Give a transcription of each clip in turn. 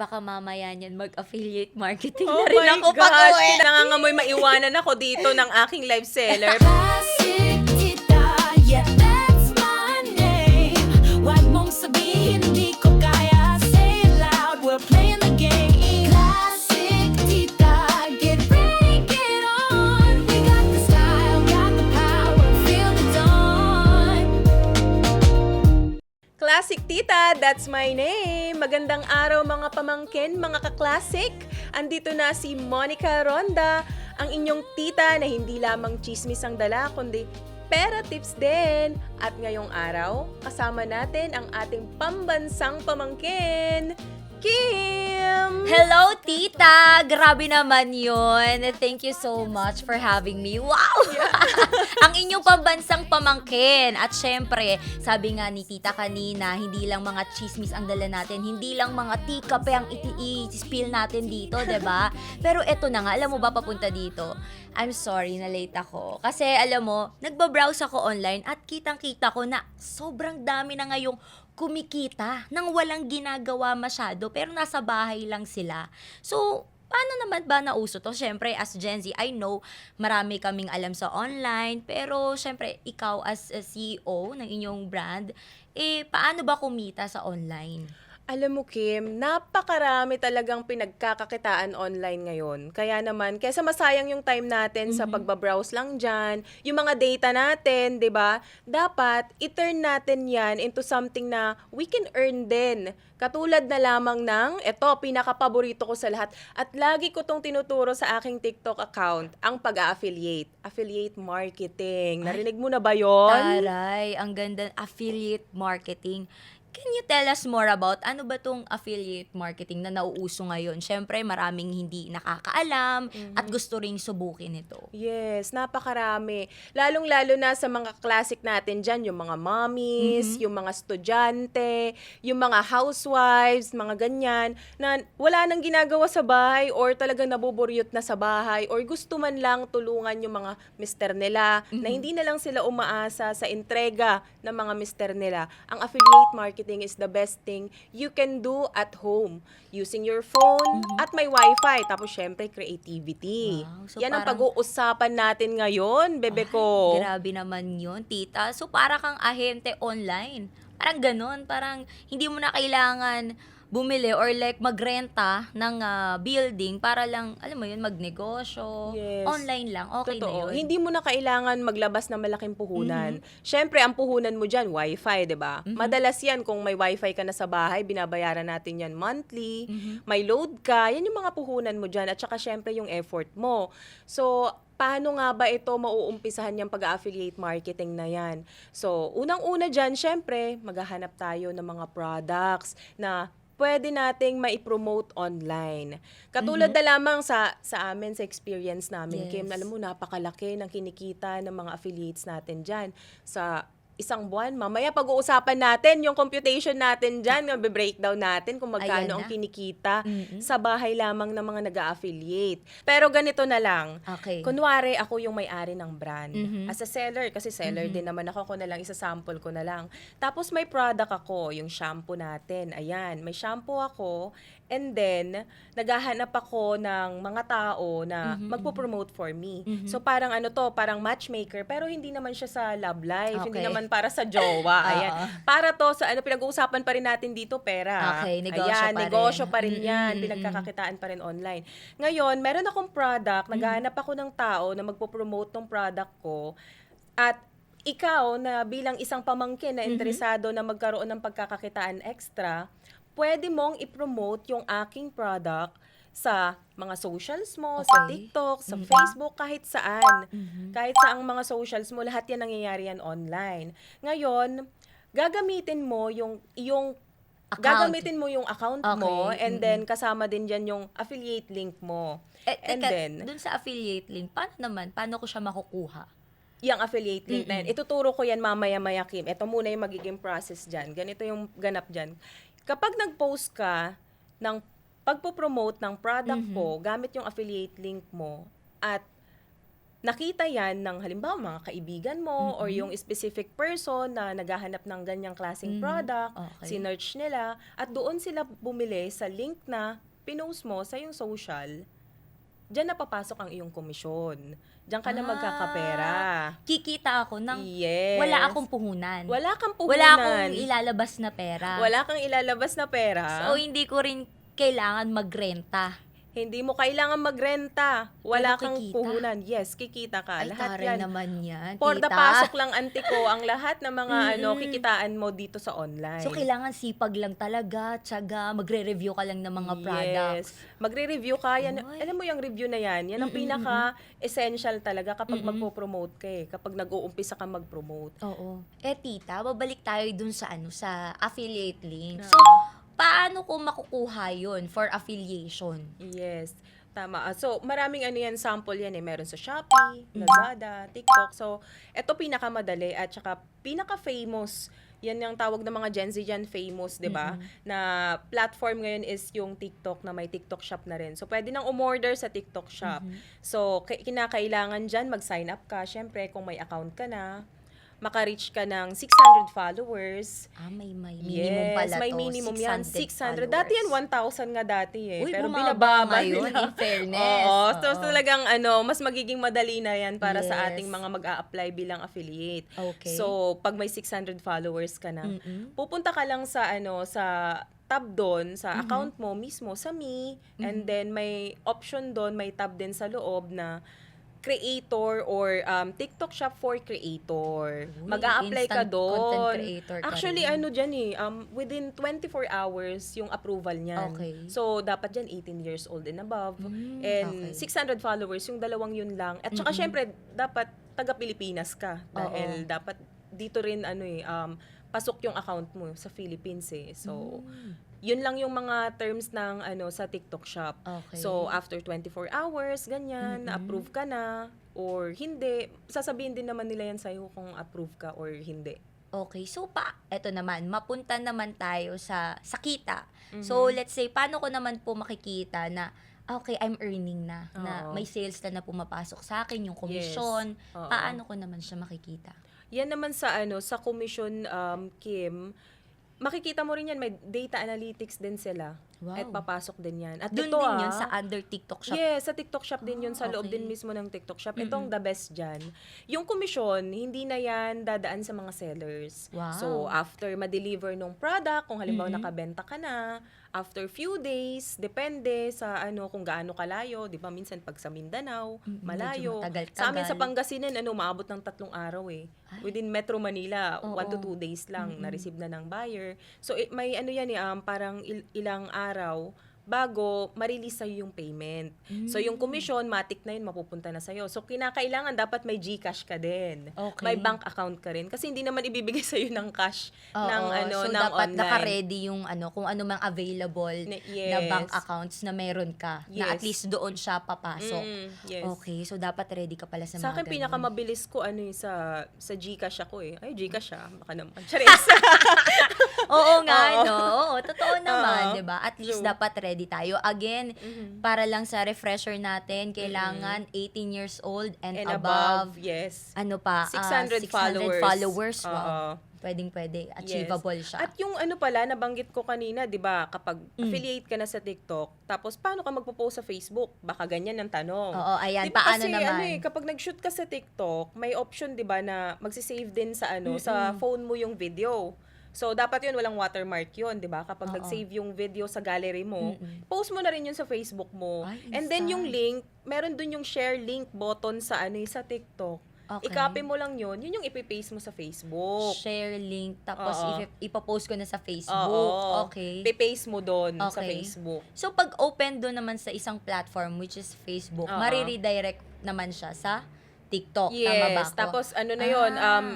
baka mamaya niyan mag-affiliate marketing Oh na rin ako pag-uwi. nangangamoy maiwanan ako dito ng aking live seller. Classic Tita, that's my name. Magandang araw mga pamangkin, mga ka-classic. Andito na si Monica Ronda, ang inyong tita na hindi lamang chismis ang dala, kundi pera tips din. At ngayong araw, kasama natin ang ating pambansang pamangkin, Kim! Hello, tita! Grabe naman yun. Thank you so much for having me. Wow! Ang inyong pambansang pamangkin. At syempre, sabi nga ni tita kanina, hindi lang mga chismis ang dala natin, hindi lang mga tikape ang iti-spill natin dito, 'di ba? Pero eto na nga, alam mo ba papunta dito? I'm sorry na late ako. Kasi alam mo, nagbabrowse ako online at kitang-kita ko na sobrang dami na ngayong kumikita nang walang ginagawa masyado pero nasa bahay lang sila. So, paano naman ba nauso to? Siyempre, as Gen Z, I know marami kaming alam sa online, pero siyempre, ikaw as a CEO ng inyong brand, eh, paano ba kumita sa online? Alam mo, Kim, napakarami talagang pinagkakakitaan online ngayon. Kaya naman, kesa masayang yung time natin sa pagbabrowse lang dyan, yung mga data natin, di ba? Dapat, i-turn natin yan into something na we can earn din. Katulad na lamang ng, eto, pinaka-paborito ko sa lahat. At lagi ko tong tinuturo sa aking TikTok account, ang pag-affiliate. Affiliate marketing. Narinig mo na ba yon? Taray, ang ganda, affiliate marketing. Can you tell us more about ano ba tong affiliate marketing na nauuso ngayon? Siyempre, maraming hindi nakakaalam at gusto ring subukin ito. Yes, napakarami. Lalong-lalo na sa mga classic natin dyan, yung mga mommies, yung mga estudyante, yung mga housewives, mga ganyan, na wala nang ginagawa sa bahay or talagang nabuburyot na sa bahay or gusto man lang tulungan yung mga mister nila na hindi na lang sila umaasa sa entrega ng mga mister nila. Ang affiliate marketing is the best thing you can do at home using your phone at may wifi. Tapos syempre, creativity. Wow. So, Yan ang parang- pag-uusapan natin ngayon, bebe ko. Grabe naman yun, tita. So, para kang ahente online. Parang ganon. Parang hindi mo na kailangan bumili or like magrenta ng ah, building para lang, alam mo yun, magnegosyo. Yes. Online lang. Okay Totoo. na yun. Hindi mo na kailangan maglabas ng malaking puhunan. Siyempre, ang puhunan mo dyan, wifi, di ba? Madalas yan, kung may wifi ka na sa bahay, binabayaran natin yan monthly. May load ka, yan yung mga puhunan mo dyan. At saka, syempre, yung effort mo. So, paano nga ba ito mauumpisahan yung pag-affiliate marketing na yan? So, unang-una dyan, syempre, maghahanap tayo ng mga products na pwede nating maipromote online. Katulad na lamang sa sa amin sa experience namin, Yes. Kim, alam mo napakalaki ng kinikita ng mga affiliates natin diyan sa isang buwan. Mamaya pag-uusapan natin yung computation natin diyan, yung breakdown natin kung magkano ang kinikita Mm-mm. sa bahay lamang ng mga nag-affiliate. Pero ganito na lang. Okay. Kunwari, ako yung may-ari ng brand. Mhm. As a seller, kasi seller din naman ako, ako na lang, isa-sample ko na lang. Tapos may product ako, yung shampoo natin. Ayan, may shampoo ako. And then, naghahanap ako ng mga tao na Mhm, magpo-promote for me. Mhm. So parang ano to, parang matchmaker, pero hindi naman siya sa love life. Hindi Okay. naman para sa jowa. Ayan. Para to, sa ano, pinag-uusapan pa rin natin dito, pera. Okay, negosyo Ayan, pa rin. negosyo pa rin yan. mm-mm. Pinagkakakitaan pa rin online. Ngayon, meron akong product, naghahanap ako ng tao na magpo-promote ng product ko at ikaw na bilang isang pamangkin na interesado na magkaroon ng pagkakakitaan extra, pwede mong i-promote yung aking product sa mga socials mo, sa Okay. TikTok, sa Mhm. Facebook, kahit saan. Mhm. Kahit sa ang mga socials mo, lahat yan nangyayari yan online. Ngayon, gagamitin mo yung yung Account. gagamitin mo yung account mo Okay, and mm-mm. then kasama din diyan yung affiliate link mo. Eh, And teka, then, dun sa affiliate link, paano naman? Paano ko siya makukuha? yung affiliate link na yan, ituturo ko yan mamaya-maya, Kim. Ito muna yung magiging process dyan. Ganito yung ganap dyan. Kapag nag-post ka ng pagpo-promote ng product Mhm. ko, gamit yung affiliate link mo, at nakita yan ng halimbawa mga kaibigan mo or yung specific person na naghahanap ng ganyang klaseng Mhm. product, Okay. sinearch nila, at doon sila bumili sa link na pinost mo sa yung social, Diyan na papasok ang iyong komisyon. Diyan ka na Ah. magkakapera. Kikita ako ng yes. wala akong puhunan. Wala kang puhunan. Wala akong ilalabas na pera. Wala kang ilalabas na pera. So, hindi ko rin kailangan magrenta. Hindi mo kailangan magrenta. Wala Pero kang kikita. puhunan. Yes, kikita ka. Ay, lahat yan. naman yan, For the pasok lang, auntie ko, ang lahat ng mga ano Mm-mm. kikitaan mo dito sa online. So, kailangan sipag lang talaga, tsaga, magre-review ka lang ng mga products. Yes. Magre-review ka. Yan, Ay. alam mo yung review na yan, yan ang Mm-mm, pinaka-essential talaga kapag Mm-mm. magpo-promote ka eh. Kapag nag-uumpisa ka mag-promote. Oo. Eh, tita, babalik tayo dun sa ano, sa affiliate link. So, paano ko makukuha yun for affiliation? Yes. Tama. Ah, So, maraming ano yan, sample yan eh. Meron sa Shopee, Lazada, TikTok. So, ito pinakamadali at saka pinaka-famous. Yan yung tawag ng mga Gen Z dyan, famous, di ba? Na platform ngayon is yung TikTok na may TikTok shop na rin. So, pwede nang umorder sa TikTok shop. So, ki- kinakailangan dyan mag-sign up ka. Siyempre, kung may account ka na, maka-reach ka ng 600 followers. Ah, may, may minimum yes, pala may to. minimum yan. 600. 600 Dati yan, followers. 1,000 nga dati eh. Uy, Pero binababa nila. in fairness. Oo. So, Oo. talagang ano, mas magiging madali na yan para sa Yes. ating mga mag-a-apply bilang affiliate. Okay. So, pag may 600 followers ka na, Mm-mm. pupunta ka lang sa ano, sa tab doon, sa Mm-hmm. account mo mismo, sa me, and then may option doon, may tab din sa loob na creator or um, TikTok shop for creator. Uy, Mag-a-apply ka doon. ka Actually, rin. ano dyan eh, um, within 24 hours yung approval niyan. Okay. So, dapat dyan 18 years old and above. Mm, and okay. 600 followers, yung dalawang yun lang. At saka, syempre, dapat taga-Pilipinas ka. Dahil dapat dito rin, ano eh, um, pasok yung account mo sa Philippines eh. So, Mm. Yun lang yung mga terms ng ano sa TikTok shop. Okay. So, after 24 hours, ganyan, na-approve ka na, or hindi, sasabihin din naman nila yan sa'yo kung approve ka or hindi. Okay, so pa, eto naman, mapunta naman tayo sa sa kita. Mm-hmm. So let's say paano ko naman po makikita na ah, okay, I'm earning na, na Oo. may sales na na pumapasok sa akin, yung komisyon. Oo. Paano ko naman siya makikita? Yan naman sa ano, sa commission um, Kim, makikita mo rin yan, may data analytics din sila. Wow. At papasok din yan. At Doon ito, din yun ah, sa under TikTok shop. Yes, sa TikTok shop din yun, sa Ah, loob okay. din mismo ng TikTok shop. Itong the best dyan. Yung commission, hindi na yan dadaan sa mga sellers. Wow. So, after ma-deliver nung product, kung halimbawa Mhm. nakabenta ka na, after few days, depende sa ano kung gaano kalayo, 'di ba? Minsan pag sa Mindanao, Mm, medyo malayo. matagal-tagal. Sa amin sa Pangasinan, ano, maabot ng tatlong araw eh. Ay. Within Metro Manila, Oo. one to two days lang Mm-mm. na-receive na ng buyer. So i- may ano yan eh, um, parang il- ilang araw bago ma-release sa'yo yung payment. So yung Mm. commission, matik na yun, mapupunta na sa'yo. So kinakailangan dapat may GCash ka din. Okay. May bank account ka rin. Kasi hindi naman ibibigay sa'yo ng cash Oo, ng ano, so ng dapat online. naka-ready yung ano, kung ano mang available na yes. bank accounts na meron ka. Na at Yes. least doon siya papasok. Mm, yes. Okay, so dapat ready ka pala sa, Sa mga akin, ganun. pinakamabilis ko, ano eh, sa, sa Gcash ako eh. Ay, Gcash ah. Baka naman. Charis. Oo nga, Oo. no? Oo, totoo naman, Oo. 'di ba? At least True. dapat ready tayo. Again, Mhm. para lang sa refresher natin, kailangan 18 years old and, And above, above, yes. ano pa, ah, 600 followers. followers. Wow. Oo. Pwedeng pwede, achievable siya. At yung ano pala, nabanggit ko kanina, di ba, kapag Mm. affiliate ka na sa TikTok, tapos paano ka magpo-post sa Facebook? Baka ganyan ang tanong. Oo, ayan, Di ba paano kasi, naman? Ano eh, kapag nag-shoot ka sa TikTok, may option, di ba, na magsisave din sa ano, sa phone mo yung video. So, dapat yun, walang watermark yun, di ba? Kapag Oo. nag-save yung video sa gallery mo, Mm-mm. post mo na rin yun sa Facebook mo. Ay, And then yung link, meron dun yung share link button sa ano eh, sa TikTok. Okay. I-copy mo lang yun, yun yung ipipaste mo sa Facebook. Share link, tapos Oo. ipip- ipapost ko na sa Facebook. Oo. Okay. Pipaste mo doon sa Okay. Facebook. So, pag open doon naman sa isang platform, which is Facebook, Oo. mariredirect naman siya sa TikTok. Tama ba Yes, ako? tapos ano na yun, Ah. um,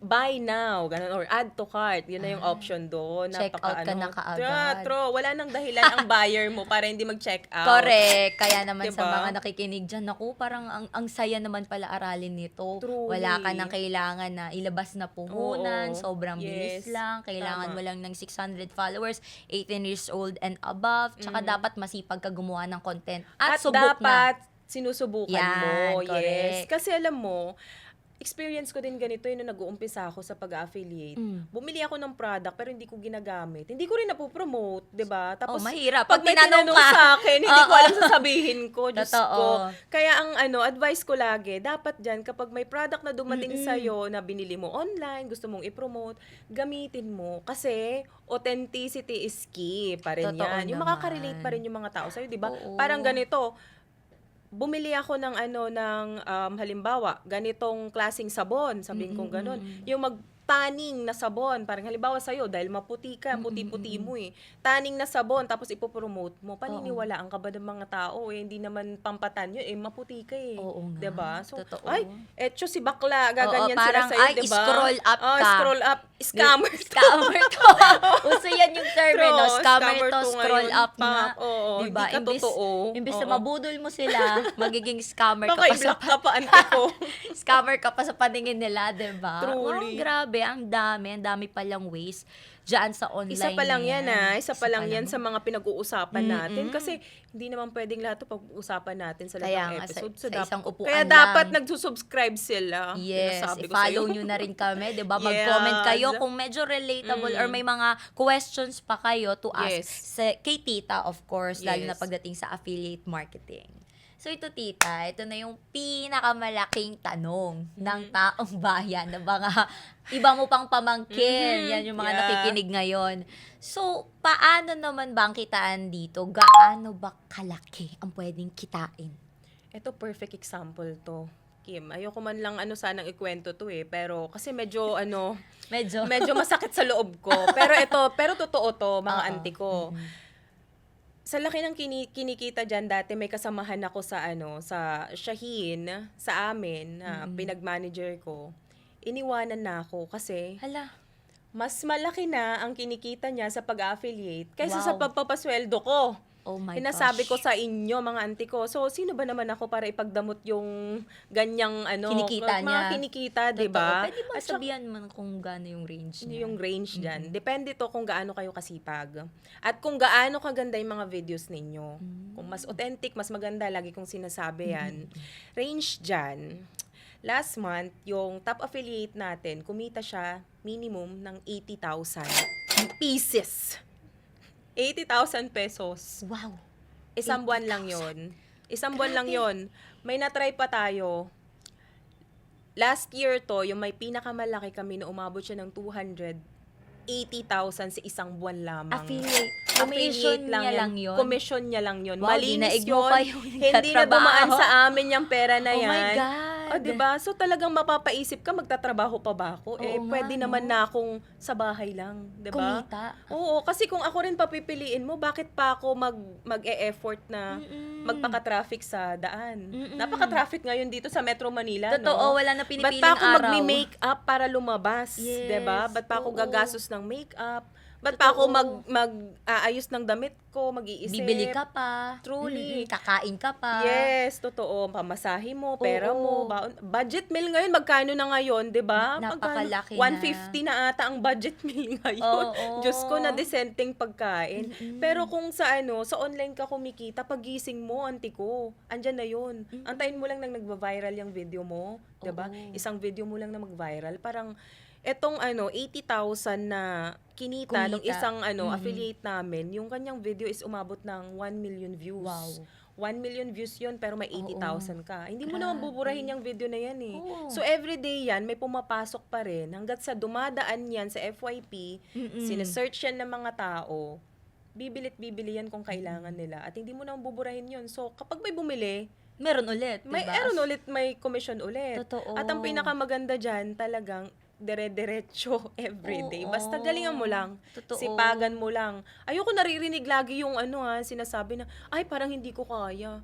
buy now, ganun, or add to cart. Yun na yung Ah. option doon. Check out ka na kaagad. True, wala nang dahilan ang buyer mo para hindi mag-check out. Correct. Kaya naman sa Diba? mga nakikinig dyan, naku, parang ang, ang saya naman pala aralin nito. Truly. Wala ka nang kailangan na ilabas na puhunan, Oo. sobrang bilis Yes. lang. Kailangan Tama. mo lang ng 600 followers, 18 years old and above. Tsaka dapat masipag ka gumawa ng content. At, At subok na. dapat sinusubukan Yan, mo. Yes. correct. Kasi alam mo, experience ko din ganito yun nung nag-uumpisa ako sa pag-affiliate. Mm. Bumili ako ng product pero hindi ko ginagamit. Hindi ko rin napopromote, 'di ba? Oh, Tapos mahirap. pag Pag may tinanong tinanong ka. sa akin, hindi ko Oo. alam sasabihin ko. Diyos Totoo. ko. Kaya ang ano, advice ko lagi, dapat dyan, kapag may product na dumating Mm-mm. sa'yo na binili mo online, gusto mong i-promote, gamitin mo. Kasi authenticity is key pa rin Totoo yan. Yung naman. makaka-relate pa rin yung mga tao sa'yo, di ba? Parang ganito, bumili ako ng ano ng um, halimbawa ganitong klasing sabon sabihin kong ganun. Yung mag-tanning na sabon parang halimbawa sa'yo dahil maputi ka puti-puti mo eh tanning na sabon tapos ipopromote mo paniniwalaan ka ba ng mga tao eh hindi naman pampatan yun eh maputi ka eh Oo nga. 'di ba so Totoo. ay etcho si bakla gaganyan Oo, parang, sila sa'yo ay, 'di ba scroll up oh, ka. scroll up scammer Scammer to. Uso yan yung term, eh, no? True, Scammer, scammer to, to scroll ngayon up pa. nga. Oo, diba? hindi ka Imbis- totoo. Imbis na Oo. mabudol mo sila, magiging scammer ka baka pa sa i-block ka pa ante ko scammer ka pa sa paningin nila, 'di ba? Truly. Wow, grabe, ang dami, ang dami palang ways diyan sa online. Isa pa lang yan ah. Isa pa lang yan lang. sa mga pinag-uusapan natin. Mm-mm. Kasi hindi naman pwedeng lahat ito pag-uusapan natin sa lahat ng episode. sa dap- isang upuan Kaya lang. dapat nagsusubscribe sila. Yes, sa'yo. nyo na rin kami, 'di ba? Mag-comment Yes. kayo kung medyo relatable Mm. or may mga questions pa kayo to ask Yes. sa, kay Tita, of course, lalo na Yes. pagdating sa affiliate marketing. So ito Tita, ito na yung pinakamalaking tanong ng Mm-hmm. taong bayan na mga iba mo pang pamangkin. Mhm. Yan yung mga Yeah. nakikinig ngayon. So, paano naman ba ang kitaan dito? Gaano ba kalaki ang pwedeng kitain? Ito perfect example to. Kim, ayoko man lang ano sanang ikwento to eh. Pero kasi medyo ano, Medyo. medyo masakit sa loob ko. Pero ito, pero totoo to, mga Oo. auntie ko. Mhm. Sa laki ng kini- kinikita dyan dati, may kasamahan ako sa ano, sa Shaheen, sa amin, na Mm-mm. pinag-manager ko. Iniwanan na ako kasi Hala. mas malaki na ang kinikita niya sa pag-affiliate kaysa Wow. sa pagpapasweldo ko. Oh my Sinasabi ko gosh. sa inyo, mga auntie ko. So, sino ba naman ako para ipagdamot yung ganyang ano, Kinikita mga niya. kinikita. 'di ba? Pwede ba sabihan man kung gaano yung range niya? yung range dyan. Depende to kung gaano kayo kasipag. At kung gaano kaganda yung mga videos ninyo. Kung mas authentic, mas maganda, lagi kong sinasabi yan. Range dyan, last month, yung top affiliate natin, kumita siya minimum ng 80,000 pieces. 80,000 pesos. Wow. Isang buwan lang yon. Isang buwan lang yon. May natry pa tayo. Last year to, yung may pinakamalaki kami na umabot siya ng 280,000 sa isang buwan lamang. Affiliate. Commission Affiliate niya lang yun. Commission niya lang yun. Wow, Malinis yun. pa yung Hindi na nagtatrabaho. dumaan sa amin yung pera na Oh yan. my God. O, diba? So, talagang mapapaisip ka, magtatrabaho pa ba ako? eh, Oo nga, pwede no? naman na akong sa bahay lang. Diba? Kumita. Oo, kasi kung ako rin papipiliin mo, bakit pa ako mag, mag-e-effort na Mm-mm. magpaka-traffic sa daan? Mm-mm. Napaka-traffic ngayon dito sa Metro Manila, Totoo, no? wala na Ba't pinipiling pa ako araw. magmi-make up para lumabas? Yes, 'di ba? Ba't pa ako oo. gagastos ng make-up? Ba't pa ako mag, mag aayos ng damit ko, mag-iisip? Bibili ka pa. Truly. Mm-mm. Kakain ka pa. Yes, totoo. Pamasahe mo, pera Oo. mo. baon- budget meal ngayon, magkano na ngayon, di ba? Na- Magkano? napakalaki na. 150 na ata ang budget meal ngayon. Oo. Diyos ko, na decenteng pagkain. Mm-mm. Pero kung sa ano, sa online ka kumikita, pagising mo, auntie ko, andyan na yun. Antayin mo lang nang nagva-viral yung video mo, di ba? Oo. Isang video mo lang na mag-viral. Parang, etong ano, 80,000 na kinita, Kumita. isang ano, Mhm. affiliate namin, yung kanyang video is umabot ng 1 million views. Wow. 1 million views yun, pero may 80,000 ka. Hindi mo Grabe. naman buburahin yung video na yan eh. Oo. So, everyday yan, may pumapasok pa rin. Hanggat sa dumadaan yan sa FYP, Mm-mm. sinesearch yan ng mga tao, bibilit bibili yan kung kailangan nila. At hindi mo naman buburahin yun. So, kapag may bumili, Meron ulit, may diba? eron ulit, may commission ulit. Totoo. At ang pinakamaganda dyan, talagang dire-diretso everyday. Oo. Basta galingan mo lang. Totoo. Sipagan mo lang. Ayoko naririnig lagi yung ano ha, sinasabi na, ay parang hindi ko kaya.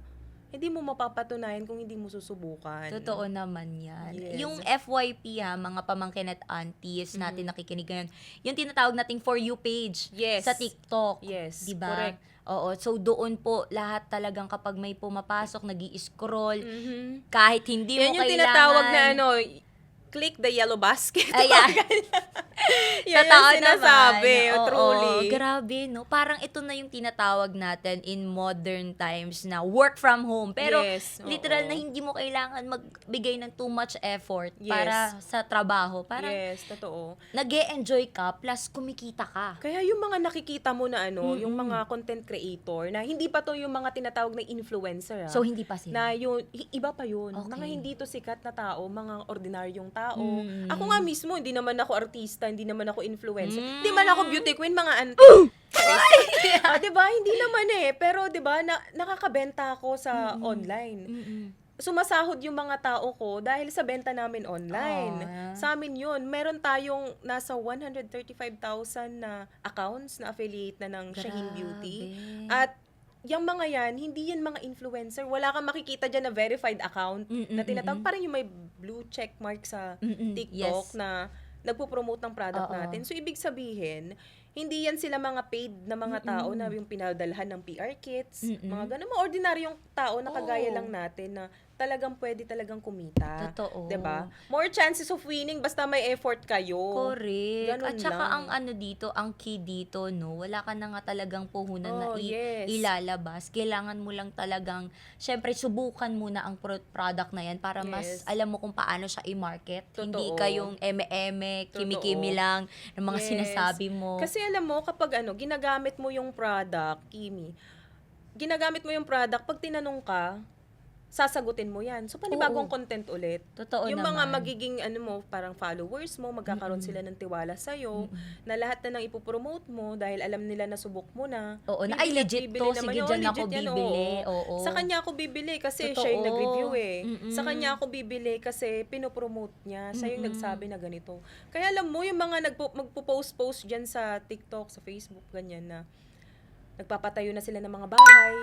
Hindi mo mapapatunayan kung hindi mo susubukan. Totoo naman yan. Yes. Mm-hmm. Yung FYP ha, mga pamangkin at aunties natin nakikinig ngayon, yung tinatawag nating For You page Yes. sa TikTok. Yes, Diba? correct. Oo. So, doon po, lahat talagang kapag may pumapasok, nag scroll Mhm. kahit hindi Yan mo yung kailangan. tinatawag na ano, click the yellow basket. Ayan. Yan Totoo ang sinasabi, naman. Oo, truly. grabe, no? Parang ito na yung tinatawag natin in modern times na work from home. Pero Yes, literal oo. na hindi mo kailangan magbigay ng too much effort Yes. para sa trabaho. Parang yes, totoo. nag enjoy ka plus kumikita ka. Kaya yung mga nakikita mo na ano, yung Mm-mm. mga content creator na hindi pa to yung mga tinatawag na influencer ah. So, hindi pa sila. na yung iba pa yun. Okay. Mga hindi to sikat na tao, mga ordinaryong tao. Mm. Ako nga mismo, hindi naman ako artista, hindi naman ako influencer. Mm. Hindi man ako beauty queen, mga auntie. ah, 'di ba? Hindi naman eh. Pero 'di ba, na, nakakabenta ako sa online. Mm-mm. Sumasahod yung mga tao ko dahil sa benta namin online. Ah. Sa amin yun. Meron tayong nasa 135,000 na accounts na affiliate na ng Shaheen Beauty. Grabe. At yung mga yan, hindi yan mga influencer. Wala kang makikita dyan na verified account Mm, na tinatawag. mm, Parang yung may blue check mark sa Mm-mm. TikTok Yes. na nagpo-promote ng product Oo. natin. So, ibig sabihin, hindi yan sila mga paid na mga tao na yung pinadalhan ng PR kits. Mm-mm. Mga ganun, mga ordinaryong tao na kagaya Oo. lang natin na talagang pwede talagang kumita. Totoo. 'Di ba? More chances of winning basta may effort kayo. Correct. Ganun At saka lang. ang ano dito, ang key dito, no, wala ka na nga talagang puhunan na Oh, i- yes. ilalabas. Kailangan mo lang talagang, syempre, subukan muna ang pro- product na yan para mas Yes. alam mo kung paano siya i-market. Hindi Totoo. ka yung eme-eme, kimi-kimi Totoo. lang ng mga Yes. sinasabi mo. Kasi alam mo, kapag ano, ginagamit mo yung product, Kimi, ginagamit mo yung product, pag tinanong ka, sasagutin mo yan. So, panibagong Oo. content ulit. Totoo yung naman. mga magiging ano mo, parang followers mo, magkakaroon sila ng tiwala sa'yo, na lahat na nang ipopromote mo dahil alam nila na subok mo na. Oo, na, ay legit bibili to, naman sige yun. dyan ako legit yan, bibili. oo. Oo. Sa kanya ako bibili kasi Totoo. siya yung nag-review eh. Mm-mm. Sa kanya ako bibili kasi pinopromote niya. Siya yung Mm-mm. nagsabi na ganito. Kaya alam mo, yung mga nagpo, magpo-post-post dyan sa TikTok, sa Facebook, ganyan na nagpapatayo na sila ng mga bahay.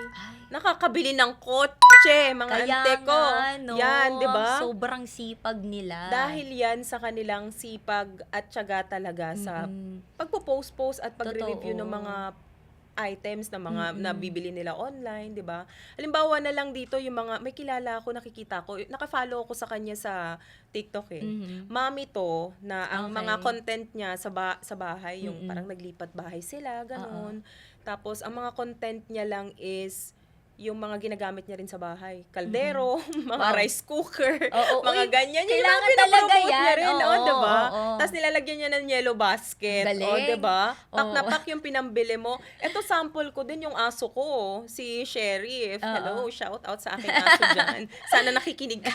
Nakakabili ng kotse, mga Kaya ante ko. nga, no? Yan, di ba? Sobrang sipag nila. Dahil yan sa kanilang sipag at tiyaga talaga sa Mm-mm. pagpo-post-post at pagre-review ng mga items na mga Mm-mm. nabibili nila online, 'di ba? Halimbawa na lang dito yung mga may kilala ako nakikita ko, naka-follow ako sa kanya sa TikTok eh. Mhm. Mami to na ang Okay. mga content niya sa ba- sa bahay, yung Mm-mm. parang naglipat bahay sila, ganun. Tapos ang mga content niya lang is yung mga ginagamit niya rin sa bahay. Kaldero, mga Wow. rice cooker, Oo, mga uy, ganyan. Yung kailangan mga talaga pinapromote niya yan. rin, Oo, oh, diba? oo. Tapos nilalagyan niya ng yellow basket. Galing. Oh, diba? Pak na Oo. pak yung pinambili mo. Ito sample ko din yung aso ko, si Sheriff. Oo. Hello, shout out sa aking aso dyan. Sana nakikinig ka.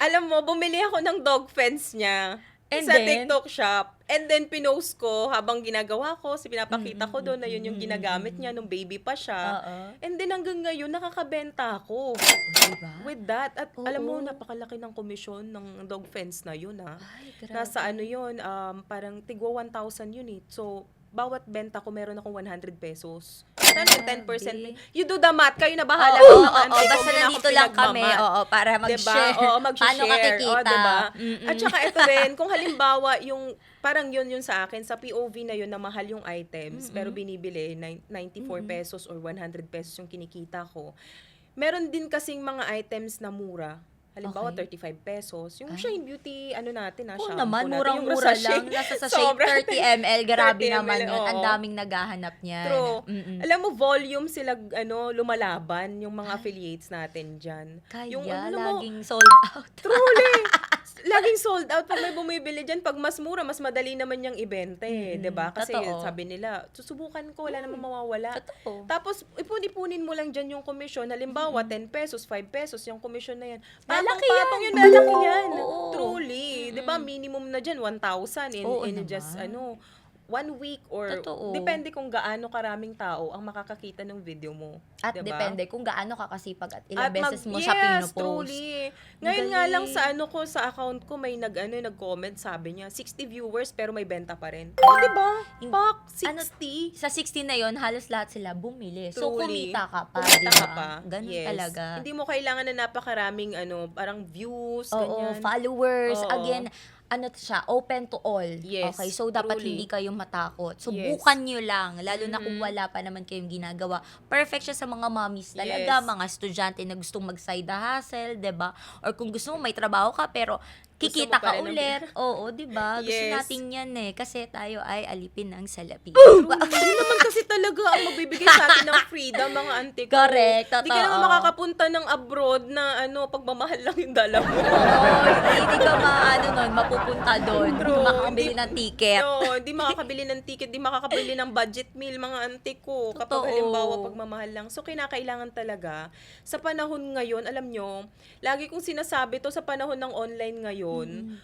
Alam mo, bumili ako ng dog fence niya. And sa then? TikTok shop. And then, pinost ko habang ginagawa ko. Si pinapakita ko doon na yun yung ginagamit niya nung baby pa siya. Oo. And then, hanggang ngayon, nakakabenta ako Diba? with that. At alam mo, Oo. napakalaki ng komisyon ng dog fence na yun, ha. Ay, grabe. Nasa ano yun, um, parang tigwa 1,000 yun eh. So, bawat benta ko meron akong 100 pesos. Saan yung 10%? You do the math. Kayo na bahala. Oo, oo, oo, Basta nandito lang kami, oo, para Diba? mag-share. Oo, mag-share. Paano ka kikita? Oo, diba? Mm-mm. At saka ito rin, kung halimbawa yung, parang yun yun sa akin, sa POV na yun na mahal yung items, pero binibili, nine- 94 pesos or 100 pesos yung kinikita ko. Meron din kasing mga items na mura. Halimbawa, Okay. 35 pesos. Yung Shine Beauty, ano natin, ha, Oo shampoo naman, natin. Yung murang-mura lang. Nasa sa sobra. 30 ml, grabe 30 naman ml, yun. Ang oo. daming naghahanap niyan. True. Mm-mm. Alam mo, volume sila, ano, lumalaban yung mga affiliates natin dyan. Kaya, yung, ano mo, laging sold out. Truly! Laging sold out pag may bumibili dyan. Pag mas mura, mas madali naman yung ibenta eh. Mm-mm. 'di ba Kasi Totoo. sabi nila, susubukan ko, wala namang mawawala. Totoo. Tapos, ipon-ipunin mo lang dyan yung komisyon. Halimbawa, 10 pesos, 5 pesos, yung komisyon na yan. Malaki Patong-patong yan. yun, malaki yan. Oo. Truly. 'Di ba Minimum na dyan, 1,000 in, Oo in just, ano, one week or Totoo. depende kung gaano karaming tao ang makakakita ng video mo. At 'di ba? depende kung gaano ka kasipag at ilang At beses mag- mo siya yes, pinopost. truly. Ngayon nga lang galing. sa ano ko, sa account ko, may nag, ano, nag-comment, sabi niya, 60 viewers pero may benta pa rin. Oh, di ba? Yung- Pak, ano, 60. Sa 60 na yon halos lahat sila bumili. So, Truly. kumita ka pa, Kumita di ka pa. Ganun Yes. talaga. Hindi mo kailangan na napakaraming, ano, parang views, Oo, ganyan. followers. Oo. Again, ano siya, open to all. Yes, okay, so dapat truly. hindi kayo matakot. Yes. Subukan nyo lang, lalo na kung wala pa naman kayong ginagawa. Perfect siya sa mga mommies talaga, Yes. mga estudyante na gustong mag-side hustle, 'di ba Or kung gusto mo may trabaho ka pero Kikita ka ulit. Oo, di ba? Gusto Yes. natin yan eh. Kasi tayo ay alipin ng salapi. Yun naman kasi talaga ang magbibigay sa atin ng freedom, mga auntie ko. Correct, Hindi ka totoo. naman makakapunta ng abroad na ano, pagmamahal lang yung dala mo. Oo, hindi, hindi ka maano nun, mapupunta doon. True, Makakabili hindi- ng ticket. Oo, hindi makakabili ng ticket, hindi makakabili ng budget meal, mga auntie ko. Kapag halimbawa pagmamahal lang. So, kinakailangan talaga. Sa panahon ngayon, alam nyo, lagi kong sinasabi to sa panahon ng online ngayon,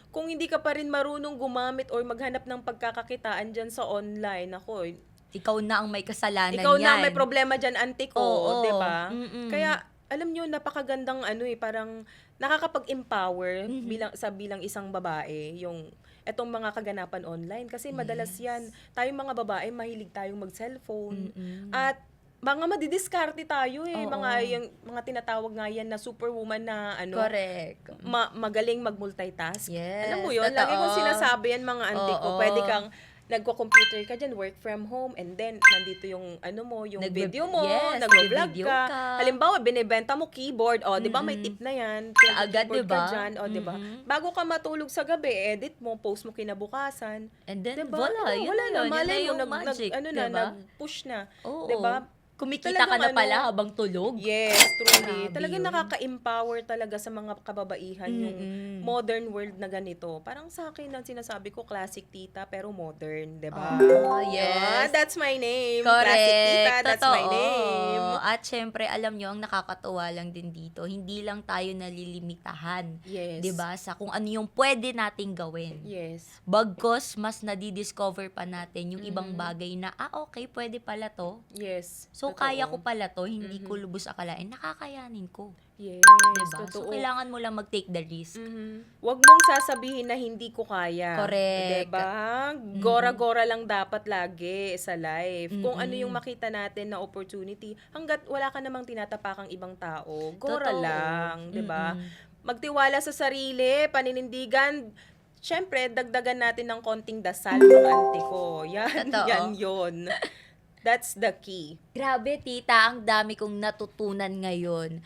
kung hindi ka pa rin marunong gumamit or maghanap ng pagkakakitaan dyan sa online, ako, Ikaw na ang may kasalanan ikaw yan. na may problema dyan, auntie ko, Oo, 'di ba? Kaya alam niyo napakagandang ano eh, parang nakakapag-empower Mm-hmm. bilang sa bilang isang babae yung etong mga kaganapan online kasi madalas yan tayong mga babae mahilig tayong mag-cellphone Mm-mm. at mga madidiskarte tayo eh Oo. mga yung mga tinatawag nga yan na superwoman na ano Correct. ma- magaling mag-multitask. Yes, Alam mo yun, lagi totoo. kong sinasabi yan mga auntie ko, Oo. pwede kang nagko-computer ka dyan, work from home, and then nandito yung ano mo, yung Nagbe- video mo, yes, nagbe-video ka. ka. Halimbawa, binibenta mo keyboard, o, di ba may tip na yan, Agad, keyboard di ba? dyan, o, di ba? Mhm. Bago ka matulog sa gabi, edit mo, post mo kinabukasan. And then, Diba? voila, Oo, yun wala na na, yun. malay yun mo, na yung nag, magic, nag, ano na, diba? nag-push na. Oo. Di ba? Kumikita Talagang ka na ano, pala habang tulog. Yes, truly. Grabe Talagang yun. nakaka-empower talaga sa mga kababaihan yung Mm-mm. modern world na ganito. Parang sa akin, ang sinasabi ko, classic tita, pero modern, di ba? Ah, Yeah, yes. that's my name. Correct. Classic tita, that's my Totoo. name. At syempre, alam nyo, ang nakakatuwa lang din dito, hindi lang tayo nalilimitahan. Yes. 'Di ba Sa kung ano yung pwede nating gawin. Yes. Bagkos, mas nadidiscover pa natin yung ibang bagay na, ah, okay, pwede pala to. Yes. So, Totoo. kaya ko pala to, hindi Mhm. ko lubos akalain, nakakayanin ko. Yes, Diba? So, totoo. kailangan mo lang mag-take the risk. Mhm. Huwag mong sasabihin na hindi ko kaya. Correct. Diba? Gora-gora lang dapat lagi sa life. Kung ano yung makita natin na opportunity, hanggat wala ka namang tinatapakang ibang tao, gora Totoo. lang. Diba? Mm-mm. Magtiwala sa sarili, paninindigan, Siyempre, dagdagan natin ng konting dasal, mga auntie ko. Yan, Totoo. yan yun. That's the key. Grabe, tita, ang dami kong natutunan ngayon.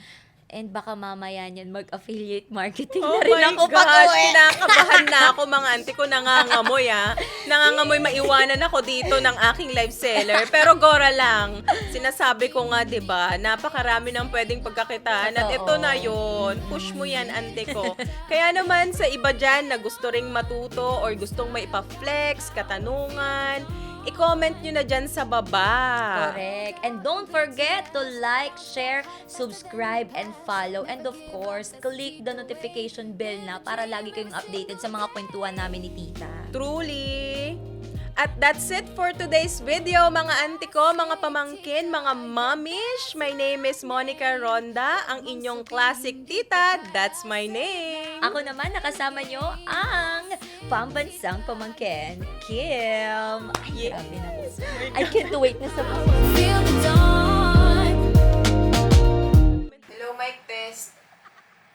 And baka mamaya niyan mag-affiliate marketing Oh na rin my ako gosh, pag-uwi. kinakabahan na ako mga auntie ko, nangangamoy ah. Nangangamoy maiwanan ako dito ng aking live seller. Pero gora lang, sinasabi ko nga, di ba, napakarami ng pwedeng pagkakitaan. At ito na yon push mo yan, auntie ko. Kaya naman sa iba dyan na gusto ring matuto or gustong maipa-flex, katanungan, i-comment nyo na dyan sa baba. Correct. And don't forget to like, share, subscribe, and follow. And of course, click the notification bell na para lagi kayong updated sa mga kwentuhan namin ni tita. Truly. At that's it for today's video, mga auntie ko, mga pamangkin, mga momish. My name is Monica Ronda, ang inyong classic tita. That's my name. Ako naman, nakasama nyo ang pambansang pamangkin, Kim. Ay, Yeah. grabe na po. I can't wait na sa. Hello, mic test.